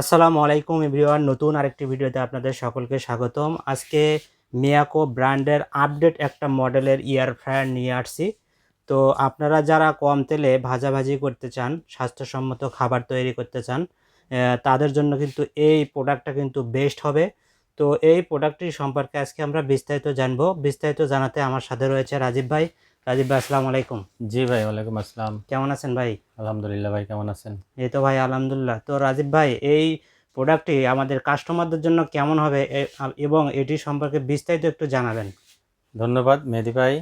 আসসালামু আলাইকুম এভরিওয়ান, নতুন আরেকটি ভিডিওতে আপনাদের সকলকে স্বাগতম। আজকে মিয়াকো ব্র্যান্ডের আপডেট একটা মডেলের ইয়ার ফ্রায়ার নিয়ে আসছি। তো আপনারা যারা কম তেলে ভাজাভাজি করতে চান, স্বাস্থ্যসম্মত খাবার তৈরি করতে চান তাদের জন্য কিন্তু এই প্রোডাক্টটা কিন্তু বেস্ট হবে। তো এই প্রোডাক্টটি সম্পর্কে আজকে আমরা বিস্তারিত জানব। বিস্তারিত জানাতে আমার সাথে রয়েছে রাজীব ভাই। রাজীব ভাই আসসালামু আলাইকুম। জি ভাই ওয়ালাইকুম আসসালাম। কেমন আছেন ভাই? আলহামদুলিল্লাহ ভাই কেমন আছেন? এই তো ভাই আলহামদুলিল্লাহ। তো রাজীব ভাই এই প্রোডাক্টটি আমাদের কাস্টমারদের জন্য কেমন হবে এবং এটি সম্পর্কে বিস্তারিত একটু জানাবেন। ধন্যবাদ মেহেদি ভাই।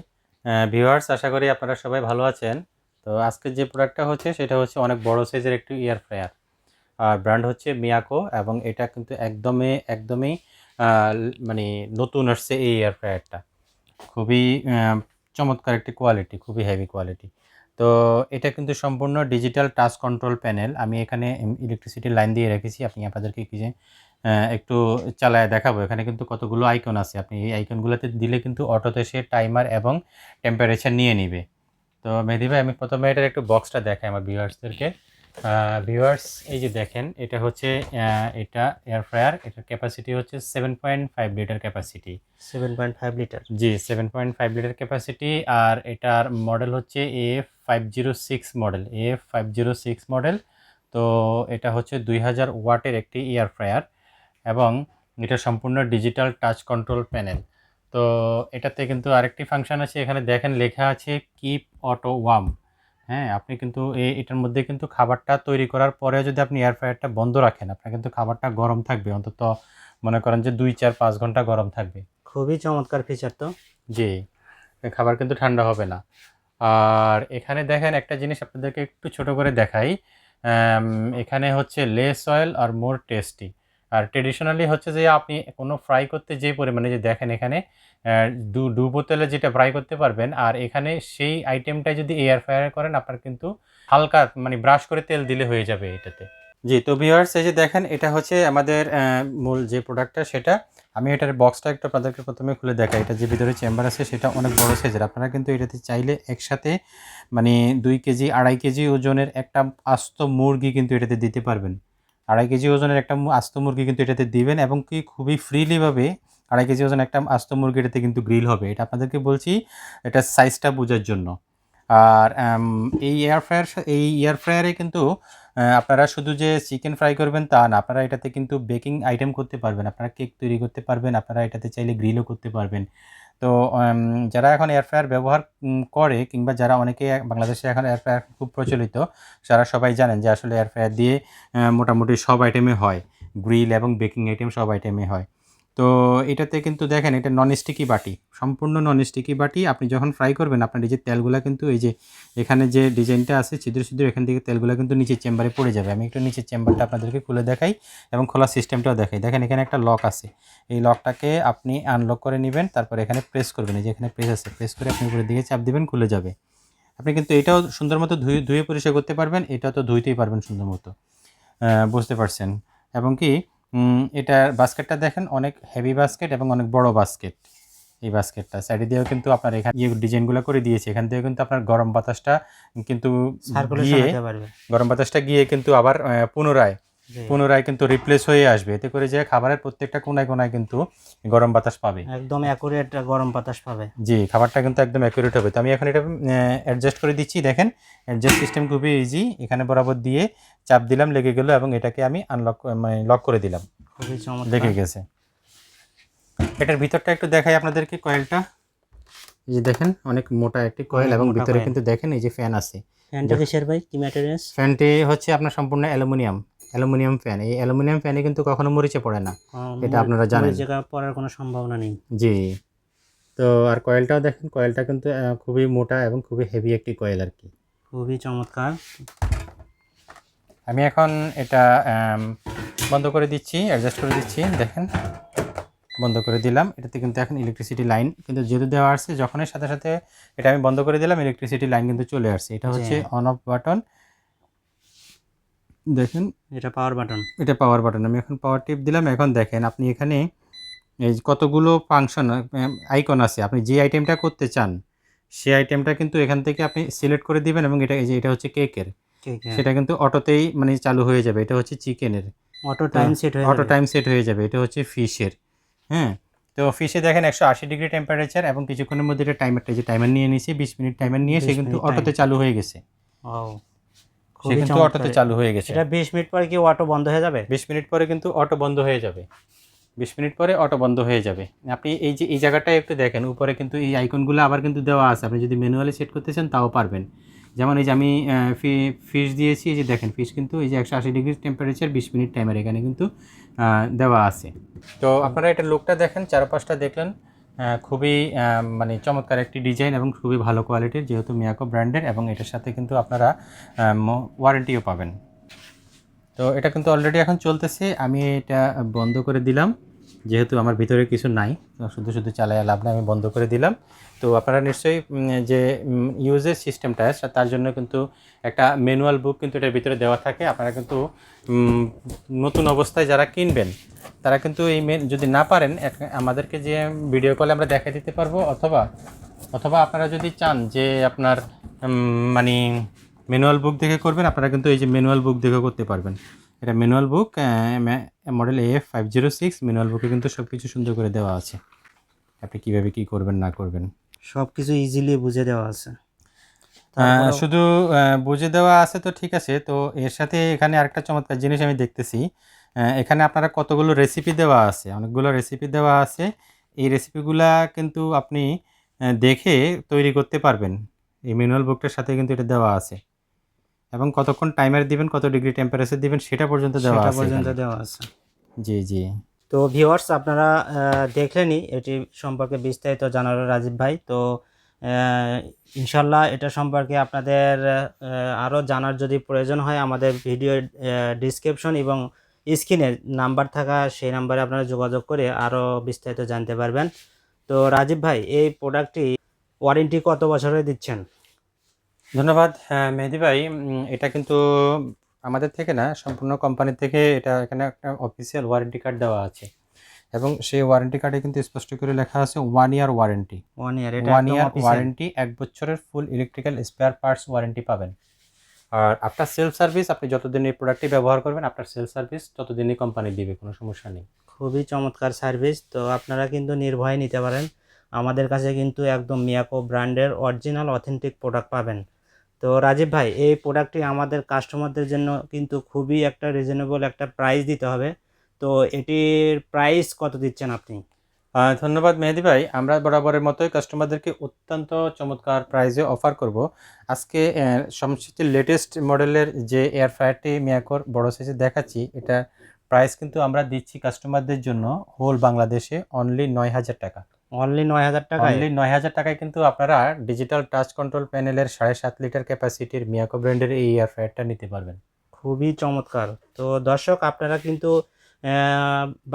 ভিউয়ার্স আশা করি আপনারা সবাই ভালো আছেন। তো আজকে যে প্রোডাক্টটা হচ্ছে সেটা হচ্ছে অনেক বড় সাইজের একটি ইয়ার ফ্রায়ার আর ব্র্যান্ড হচ্ছে মিয়াকো এবং এটা কিন্তু একদমই একদমই মানে নতুন আসছে এই এয়ার ফ্রায়ারটা খুবই চমৎকার একটি কোয়ালিটি খুবই হেভি কোয়ালিটি তো এটা কিন্তু সম্পূর্ণ ডিজিটাল টাচ কন্ট্রোল প্যানেল আমি এখানে ইলেকট্রিসিটি লাইন দিয়ে রেখেছি। আপনি আপনাদেরকে কি যে একটু চালায় দেখাবো। এখানে কিন্তু কতগুলো আইকন আছে। আপনি এই আইকনগুলোতে দিলে কিন্তু অটোতে সে টাইমার এবং টেম্পারেচার নিয়ে নিবে। তো মেহেদি ভাই, আমি প্রথমে এটার একটু বক্সটা দেখাই আমার ভিউয়ার্সদেরকে ভিউয়ার্স এই যে দেখেন এটা হচ্ছে এটা এয়ার ফ্রায়ার এটার ক্যাপাসিটি হচ্ছে seven point five litre capacity seven point five litre জি seven point five litre capacity আর এটার মডেল হচ্ছে F five zero six model F five zero six model তো এটা হচ্ছে দুই হাজার ওয়াটের একটি এয়ার ফ্রায়ার এবং এটা সম্পূর্ণ ডিজিটাল টাচ কন্ট্রোল প্যানেল তো এটাতে কিন্তু আরেকটি ফাংশন আছে এখানে দেখেন লেখা আছে কিপ অটো ওয়ার্ম হ্যাঁ আপনি কিন্তু এই এটার মধ্যে কিন্তু খাবারটা তৈরি করার পরে যদি আপনি এয়ার ফ্রায়ারটা বন্ধ রাখেন আপনার কিন্তু খাবারটা গরম থাকবে। অন্তত মনে করেন যে দুই চার পাঁচ ঘণ্টা গরম থাকবে। খুবই চমৎকার ফিচার তো। জি খাবার কিন্তু ঠান্ডা হবে না। আর এখানে দেখেন একটা জিনিস আপনাদেরকে একটু ছোট করে দেখাই। এখানে হচ্ছে লেস অয়েল আর মোর টেস্টি আর ট্রেডিশনালি হচ্ছে যে আপনি কোনো ফ্রাই করতে যে পরিমাণে যে দেখেন এখানে দু ডুবো তেলে যেটা ফ্রাই করতে পারবেন, আর এখানে সেই আইটেমটা যদি এয়ার ফ্রায়ার করেন, আপনার কিন্তু হালকা মানে ব্রাশ করে তেল দিলে হয়ে যাবে এটাতে। জি, তো ভিউয়ার্স এই যে দেখেন, এটা হচ্ছে আমাদের মূল যে প্রোডাক্টটা সেটা আমি এটার বক্সটা একটু আপনাদেরকে প্রথমে খুলে দেখাই। এটা যে ভিতরে চেম্বার আছে, সেটা অনেক বড় সাইজের আপনারা কিন্তু এটাতে চাইলে একসাথে মানে দুই কেজি, আড়াই কেজি ওজনের একটা আস্ত মুরগি কিন্তু এটাতে দিতে পারবেন। আড়াই কেজি ওজনের একটা আস্ত মুরগি কিন্তু এটাতে দিবেন এবং কি খুবই ফ্রিলিভাবে আড়াই কেজি ওজন একটা আস্ত মুরগি এটাতে কিন্তু গ্রিল হবে। এটা আপনাদেরকে বলছি, এটা সাইজটা বোঝার জন্য। আর এই এয়ার ফ্রায়ার এই এয়ার ফ্রায়ারে কিন্তু আপনারা শুধু যে চিকেন ফ্রাই করবেন তা না, আপনারা এটাতে কিন্তু বেকিং আইটেম করতে পারবেন, আপনারা কেক তৈরি করতে পারবেন, আপনারা এটাতে চাইলে গ্রিলও করতে পারবেন। তো যারা এখন এয়ার ফ্রায়ার ব্যবহার করে কিংবা যারা অনেকে বাংলাদেশে এখন এয়ার ফ্রায়ার খুব প্রচলিত যারা সবাই জানেন যে আসলে এয়ার ফ্রায়ার দিয়ে মোটামুটি সব আইটেমে হয়। গ্রিল এবং বেকিং আইটেম সব আইটেমে হয়। তো এটাতে কিন্তু দেখেন, এটা নন স্টিকি বাটি, সম্পূর্ণ নন স্টিকি বাটি। আপনি যখন ফ্রাই করবেন, আপনার এই যে তেলগুলা কিন্তু এই যে এখানে যে ডিজাইনটা আছে, ছিদ্র ছিদ্র, এখান থেকে তেলগুলো কিন্তু নিচের চেম্বারে পড়ে যাবে। আমি একটু নিচের চেম্বারটা আপনাদেরকে খুলে দেখাই এবং খোলা সিস্টেমটাও দেখাই। দেখেন, এখানে একটা লক আছে। এই লকটাকে আপনি আনলক করে নেবেন, তারপর এখানে প্রেস করবেন। এই যে এখানে প্রেস আছে প্রেস করে আপনি উপরের দিকে চাপ দেবেন, খুলে যাবে। আপনি কিন্তু এটাও সুন্দর মতো ধুয়ে ধুয়ে পরিষ্কার করতে পারবেন এটাও তো ধুইতেই পারবেন সুন্দর মতো। বুঝতে পারছেন? এবং কি এটার বাস্কেটটা দেখেন অনেক হেভি বাস্কেট এবং অনেক বড় বাস্কেট এই বাস্কেটটা সাইডে দিয়েও কিন্তু আপনার এখানে ইয়ে ডিজাইনগুলো করে দিয়েছে এখান থেকে কিন্তু আপনার গরম বাতাসটা কিন্তু গিয়ে গরম বাতাসটা গিয়ে কিন্তু আবার পুনরায়। পুনরায় কিন্তু রিপ্লেস হয়ে আসবে। এতে করে যে খাবারের প্রত্যেকটা কোনায় কোনায় কিন্তু গরম বাতাস পাবে। একদম অ্যাকুরেট গরম বাতাস পাবে। জি খাবারটা কিন্তু একদম অ্যাকুরেট হবে। তো আমি এখন এটা অ্যাডজাস্ট করে দিচ্ছি। দেখেন অ্যাডজাস্ট সিস্টেম খুবই ইজি এখানে বরাবর দিয়ে চাপ দিলাম লেগে গেল এবং এটাকে আমি আনলক মানে লক করে দিলাম। খুবই চমৎকার। লেগে গেছে। এটার ভিতরটা একটু দেখাই আপনাদেরকে কয়েলটা এই যে দেখেন অনেক মোটা একটি কয়েল এবং ভিতরে কিন্তু দেখেন এই যে ফ্যান আছে। ফ্যানটা কিসের ভাই কি ম্যাটেরিয়ালস ফ্যানটি হচ্ছে আপনার সম্পূর্ণ অ্যালুমিনিয়াম। অ্যালুমিনিয়াম ফ্যান এই অ্যালুমিনিয়াম ফ্যানে কিন্তু কখনো মরিচে পড়ে না। এটা আপনারা জানেন। জায়গা পড়ার কোনো সম্ভাবনা নেই। জি। তো আর কয়েলটাও দেখেন কয়েলটা কিন্তু খুবই মোটা এবং খুবই হেভি একটি কয়েল আর কি। খুবই চমৎকার। আমি এখন এটা বন্ধ করে দিচ্ছি অ্যাডজাস্ট করে দিচ্ছি দেখেন। বন্ধ করে দিলাম এটাতে কিন্তু এখন ইলেকট্রিসিটি লাইন কিন্তু যেহেতু দেওয়া আসছে যখনই সাথে সাথে এটা আমি বন্ধ করে দিলাম ইলেকট্রিসিটি লাইন কিন্তু চলে আসছে। এটা হচ্ছে অন অফ বাটন দেখেন। এটা পাওয়ার বাটন এটা পাওয়ার বাটন আমি এখন পাওয়ার টিপ দিলাম। এখন দেখেন আপনি এখানে এই কতগুলো ফাংশন আইকন আছে। আপনি যে আইটেমটা করতে চান সেই আইটেমটা কিন্তু এখান থেকে আপনি সিলেক্ট করে দিবেন এবং এটা এই যে এটা হচ্ছে কেকের সেটা কিন্তু অটোতেই মানে চালু হয়ে যাবে। এটা হচ্ছে চিকেনের অটো টাইম সেট হয়ে অটো টাইম সেট হয়ে যাবে। এটা হচ্ছে ফিশের হ্যাঁ তো ফিশে দেখেন একশো আশি ডিগ্রি টেম্পারেচার এবং কিছুক্ষণের মধ্যে এটা টাইমারটা যে টাইমার নিয়ে নিয়েছে বিশ মিনিট টাইমার নিয়ে সে কিন্তু অটোতে চালু হয়ে গেছে। সে কিন্তু অটোতে চালু হয়ে গেছে। এটা বিশ মিনিট পরে কি অটো বন্ধ হয়ে যাবে? বিশ মিনিট পরে কিন্তু অটো বন্ধ হয়ে যাবে। বিশ মিনিট পরে অটো বন্ধ হয়ে যাবে। আপনি এই যে এই জায়গাটায় একটু দেখেন উপরে কিন্তু এই আইকনগুলো আবার কিন্তু দেওয়া আছে। আপনি যদি ম্যানুয়ালি সেট করতে চান তাও পারবেন। যেমন এই যে আমি ফিশ দিয়েছি এই যে দেখেন ফিশ কিন্তু এই যে একশো আশি ডিগ্রি টেম্পারেচার বিশ মিনিট টাইমার এখানে কিন্তু দেওয়া আছে। তো আপনারা এটা লুকটা দেখেন চারপাশটা দেখলেন। খুবই মানে চমৎকার একটি ডিজাইন এবং খুবই ভালো কোয়ালিটির যেহেতু মিয়াকো ব্র্যান্ডের এবং এটার সাথে কিন্তু আপনারা ওয়ারেন্টিও পাবেন। তো এটা কিন্তু অলরেডি এখন চলতেছে। আমি এটা বন্ধ করে দিলাম। যেহেতু আমার ভিতরে কিছু নাই শুধু শুধু চালায় লাভ নাই, আমি বন্ধ করে দিলাম। তো আপনারা নিশ্চয়ই যে ইউজের সিস্টেমটা তার জন্য কিন্তু একটা ম্যানুয়াল বুক কিন্তু এটার ভিতরে দেওয়া থাকে। আপনারা কিন্তু নতুন অবস্থায় যারা কিনবেন, তারা কিন্তু এই মেন যদি না পারেন আমাদেরকে যে ভিডিও কলে আমরা দেখাই দিতে পারব, অথবা অথবা আপনারা যদি চান যে আপনার মানে ম্যানুয়াল বুক দেখে করবেন, আপনারা কিন্তু এই যে ম্যানুয়াল বুক দেখে করতে পারবেন। এটা manual book model F five zero six manual বুকে কিন্তু সব কিছু সুন্দর করে দেওয়া আছে। আপনি কীভাবে কী করবেন না করবেন? সব কিছু ইজিলি বুঝে দেওয়া আছে। শুধু বুঝে দেওয়া আছে তো ঠিক আছে তো এর সাথে এখানে আরেকটা চমৎকার জিনিস আমি দেখতেছি। এখানে আপনারা কতগুলো রেসিপি দেওয়া আছে অনেকগুলো রেসিপি দেওয়া আছে। এই রেসিপিগুলা কিন্তু আপনি দেখে তৈরি করতে পারবেন। এই ম্যানুয়াল বুকটার সাথে কিন্তু এটা দেওয়া আছে। এবং কতক্ষণ টাইমার দিবেন কত ডিগ্রি টেম্পারেচার দিবেন সেটা পর্যন্ত দেওয়া আছে পর্যন্ত দেওয়া আছে। জি জি। তো ভিউয়ার্স আপনারা দেখলেনই এটি সম্পর্কে বিস্তারিত জানালো রাজীব ভাই। তো ইনশাল্লাহ এটা সম্পর্কে আপনাদের আরও জানার যদি প্রয়োজন হয় আমাদের ভিডিও ডিসক্রিপশন এবং স্ক্রিনে নাম্বার থাকা সেই নাম্বারে আপনারা যোগাযোগ করে আরও বিস্তারিত জানতে পারবেন। তো রাজীব ভাই এই প্রোডাক্টটি ওয়ারেন্টি কত বছরের দিচ্ছেন? ধন্যবাদ হ্যাঁ, মেহেদি ভাই। এটা কিন্তু আমাদের থেকে না সম্পূর্ণ কোম্পানি থেকে এটা এখানে একটা অফিসিয়াল ওয়ারেন্টি কার্ড দেওয়া আছে। এবং সেই ওয়ারেন্টি কার্ডে কিন্তু স্পষ্ট করে লেখা আছে one year warranty one year এটা ওয়ান ইয়ার ওয়ারেন্টি এক বছরের full electrical spare parts warranty পাবেন। আর আপনার সেলফ সার্ভিস আপনি যতদিন এই প্রোডাক্টটি ব্যবহার করবেন আপনার সেলফ সার্ভিস ততদিনই কোম্পানি দিবে কোনো সমস্যা নেই। খুবই চমৎকার সার্ভিস তো আপনারা কিন্তু নির্ভয়ে নিতে পারেন। আমাদের কাছে কিন্তু একদম মিয়াকো ব্র্যান্ডের অরিজিনাল অথেন্টিক প্রোডাক্ট পাবেন। তো রাজীব ভাই, এই প্রোডাক্টটি আমাদের কাস্টমারদের জন্য কিন্তু খুবই একটা রিজনেবল একটা প্রাইস দিতে হবে। তো এটির প্রাইস কত দিচ্ছেন আপনি? ধন্যবাদ মেহেদি ভাই। আমরা বরাবরের মতোই কাস্টমারদেরকে অত্যন্ত চমৎকার প্রাইজে অফার করব। আজকে সবচেয়ে লেটেস্ট মডেলের যে এয়ার ফ্রায়ারটি মিয়াকোর বড় সাইজে দেখাচ্ছি এটা প্রাইস কিন্তু আমরা দিচ্ছি কাস্টমারদের জন্য হোল বাংলাদেশে অনলি নয় হাজার টাকা। অনলি নয় হাজার টাকা অনলি নয় হাজার টাকায় কিন্তু আপনারা ডিজিটাল টাচ কন্ট্রোল প্যানেলের সাড়ে সাত লিটার ক্যাপাসিটির মিয়াকো ব্র্যান্ডের এই এয়ার ফ্রায়ারটা নিতে পারবেন। খুবই চমৎকার। তো দর্শক আপনারা কিন্তু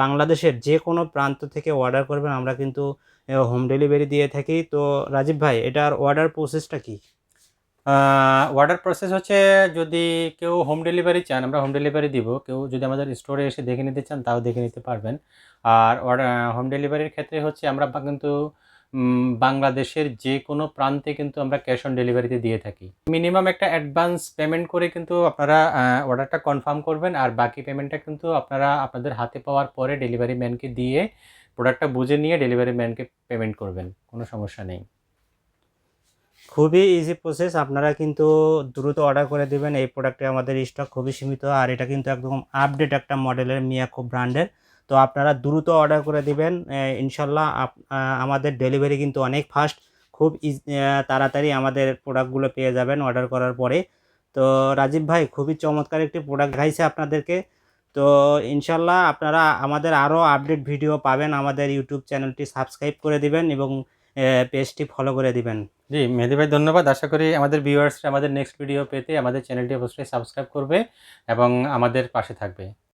বাংলাদেশের যে কোনো প্রান্ত থেকে অর্ডার করবেন আমরা কিন্তু হোম ডেলিভারি দিয়ে থাকি। তো রাজীব ভাই এটার অর্ডার প্রসেসটা কি? অর্ডার প্রসেস হচ্ছে যদি কেউ হোম ডেলিভারি চান, আমরা হোম ডেলিভারি দিব। কেউ যদি আমাদের স্টোরে এসে দেখে নিতে চান, তাও দেখে নিতে পারবেন। আর হোম ডেলিভারির ক্ষেত্রে হচ্ছে আমরা কিন্তু বাংলাদেশের যে কোনো প্রান্তে কিন্তু আমরা ক্যাশ অন ডেলিভারিতে দিয়ে থাকি। মিনিমাম একটা অ্যাডভান্স পেমেন্ট করে কিন্তু আপনারা অর্ডারটা কনফার্ম করবেন। আর বাকি পেমেন্টটা কিন্তু আপনারা আপনাদের হাতে পাওয়ার পরে ডেলিভারি ম্যানকে দিয়ে প্রোডাক্টটা বুঝে নিয়ে ডেলিভারি ম্যানকে পেমেন্ট করবেন। কোনো সমস্যা নেই। খুবই ইজি প্রসেস আপনারা কিন্তু দ্রুত অর্ডার করে দিবেন। এই প্রোডাক্টে আমাদের স্টক খুবই সীমিত, আর এটা কিন্তু একদম আপডেট একটা মডেলের মিয়াকো ব্র্যান্ডের তো আপনারা দ্রুত অর্ডার করে দিবেন। ইনশাল্লাহ আমাদের ডেলিভারি কিন্তু অনেক ফাস্ট খুব তাড়াতাড়ি আমাদের প্রোডাক্টগুলো পেয়ে যাবেন অর্ডার করার পরে। তো রাজীব ভাই, খুবই চমৎকার একটি প্রোডাক্ট দেখাইছে আপনাদেরকে। তো ইনশাল্লাহ আপনারা আমাদের আরও আপডেট ভিডিও পাবেন। আমাদের ইউটিউব চ্যানেলটি সাবস্ক্রাইব করে দিবেন এবং পেজটি ফলো করে দিবেন। জি, মেহেদি ভাই ধন্যবাদ। আশা করি আমাদের ভিউয়ার্সরা আমাদের নেক্সট ভিডিও পেতে আমাদের চ্যানেলটি অবশ্যই সাবস্ক্রাইব করবে এবং আমাদের পাশে থাকবে।